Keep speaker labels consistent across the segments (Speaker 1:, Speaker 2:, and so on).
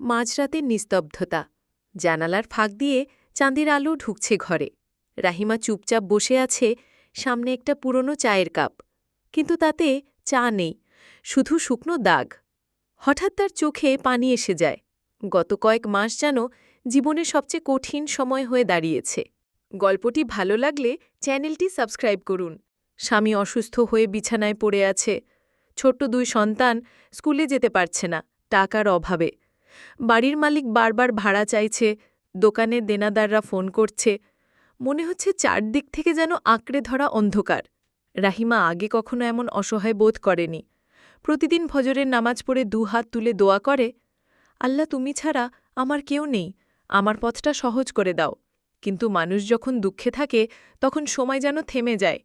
Speaker 1: মাঝরাতের নিস্তব্ধতা। জানালার ফাঁক দিয়ে চাঁদের আলো ঢুকছে ঘরে। রাহিমা চুপচাপ বসে আছে সামনে একটা পুরনো চায়ের কাপ। কিন্তু তাতে চা নেই, শুধু শুকনো দাগ। হঠাৎ তার চোখে পানি এসে যায়। গত কয়েক মাস যেন জীবনের সবচেয়ে কঠিন সময় হয়ে দাঁড়িয়েছে। গল্পটি ভালো লাগলে চ্যানেলটি সাবস্ক্রাইব করুন। স্বামী অসুস্থ হয়ে বিছানায় পড়ে আছে। ছোট্ট দুই সন্তান স্কুলে যেতে পারছে না, টাকার অভাবে। বাড়ির মালিক বারবার ভাড়া চাইছে দোকানের দেনাদাররা ফোন করছে। মনে হচ্ছে চারদিক থেকে যেন আঁকড়ে ধরা অন্ধকার। রাহিমা আগে কখনো এমন অসহায় বোধ করেনি। প্রতিদিন ফজরের নামাজ পড়ে দু হাত তুলে দোয়া করে, আল্লাহ, তুমি ছাড়া আমার কেউ নেই, আমার পথটা সহজ করে দাও। কিন্তু মানুষ যখন দুঃখে থাকে, তখন সময় যেন থেমে যায়।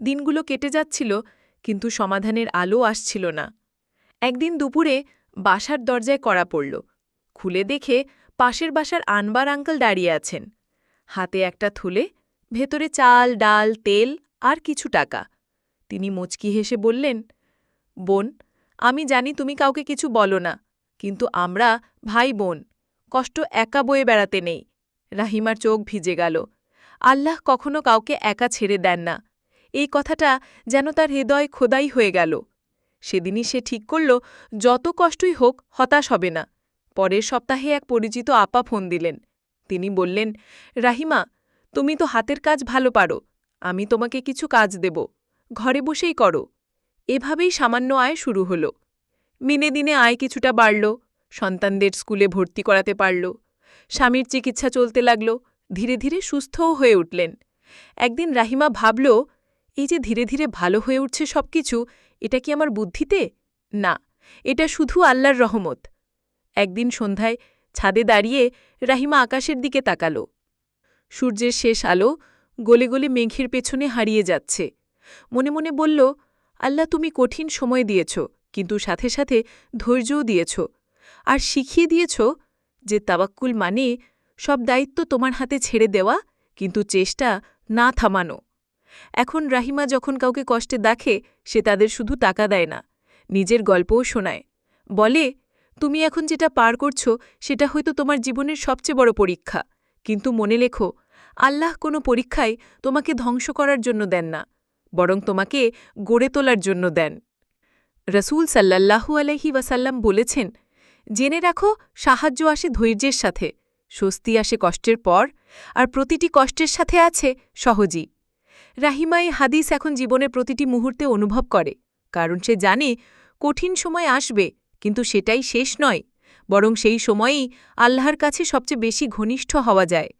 Speaker 1: দিনগুলো কেটে যাচ্ছিল, কিন্তু সমাধানের আলো আসছিল না। একদিন দুপুরে বাসার দরজায় কড়া পড়ল। খুলে দেখে পাশের বাসার আনবার আঙ্কেল দাঁড়িয়ে আছেন। হাতে একটা থুলে, ভেতরে চাল, ডাল, তেল আর কিছু টাকা। তিনি মুচকি হেসে বললেন, বোন, আমি জানি তুমি কাউকে কিছু বলো না, কিন্তু আমরা ভাই বোন, কষ্ট একা বয়ে বেড়াতে নেই। রাহিমার চোখ ভিজে গেল। আল্লাহ কখনো কাউকে একা ছেড়ে দেন না। এই কথাটা যেন তার হৃদয় খোদাই হয়ে গেল। সেদিনই সে ঠিক করল, যত কষ্টই হোক, হতাশ হবে না। পরের সপ্তাহে এক পরিচিত আপা ফোন দিলেন। তিনি বললেন, রাহিমা, তুমি তো হাতের কাজ ভালো পারো, আমি তোমাকে কিছু কাজ দেব, ঘরে বসেই করো। এভাবেই সামান্য আয় শুরু হল। মিনে দিনে আয় কিছুটা বাড়ল, সন্তানদের স্কুলে ভর্তি করাতে পারল, স্বামীর চিকিৎসা চলতে লাগল, ধীরে ধীরে সুস্থও হয়ে উঠলেন। একদিন রাহিমা ভাবল, এই যে ধীরে ধীরে ভালো হয়ে উঠছে সব কিছু এটা কি আমার বুদ্ধিতে? না, এটা শুধু আল্লাহর রহমত। একদিন সন্ধ্যায় ছাদে দাঁড়িয়ে রাহিমা আকাশের দিকে তাকাল। সূর্যের শেষ আলো গলে গলে মেঘের পেছনে হারিয়ে যাচ্ছে। মনে মনে বলল, আল্লাহ তুমি কঠিন সময় দিয়েছ, কিন্তু সাথে সাথে ধৈর্যও দিয়েছ। আর শিখিয়ে দিয়েছ যে তাবাক্কুল মানে সব দায়িত্ব তোমার হাতে ছেড়ে দেওয়া, কিন্তু চেষ্টা না থামানো। এখন রাহিমা যখন কাউকে কষ্টে দেখে, সে তাদের শুধু টাকা দেয় না, নিজের গল্পও শোনায়। বলে তুমি এখন যেটা পার করছ, সেটা হয়তো তোমার জীবনের সবচেয়ে বড় পরীক্ষা। কিন্তু মনে লেখো, আল্লাহ কোনো পরীক্ষায় তোমাকে ধ্বংস করার জন্য দেন না, বরং তোমাকে গড়ে তোলার জন্য দেন। রসুল সাল্লাল্লাহু আলহি ওয়াসাল্লাম বলেছেন, জেনে রাখো, সাহায্য আসে ধৈর্যের সাথে, স্বস্তি আসে কষ্টের পর, আর প্রতিটি কষ্টের সাথে আছে সহজই। রাহিমা এই হাদিস এখন জীবনের প্রতিটি মুহূর্তে অনুভব করে, কারণ সে জানে কঠিন সময় আসবে কিন্তু সেটাই শেষ নয়, বরং সেই সময়েই আল্লাহর কাছে সবচেয়ে বেশি ঘনিষ্ঠ হওয়া যায়।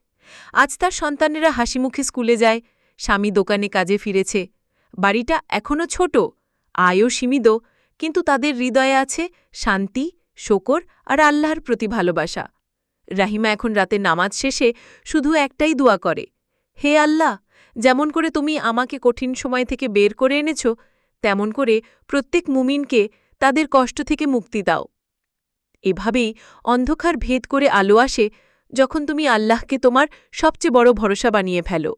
Speaker 1: আজ তার সন্তানেরা হাসিমুখে স্কুলে যায়, স্বামী দোকানে কাজে ফিরেছে। বাড়িটা এখনও ছোট, আয়ও সীমিত, কিন্তু তাদের হৃদয়ে আছে শান্তি, শোকর আর আল্লাহর প্রতি ভালোবাসা। রাহিমা এখন রাতে নামাজ শেষে শুধু একটাই দোয়া করে, হে আল্লাহ, যেমন করে তুমি আমাকে কঠিন সময় থেকে বের করে এনেছ, তেমন করে প্রত্যেক মুমিনকে তাদের কষ্ট থেকে মুক্তি দাও। এভাবেই অন্ধকার ভেদ করে আলো আসে যখন তুমি আল্লাহকে তোমার সবচেয়ে বড় ভরসা বানিয়ে ফেলো।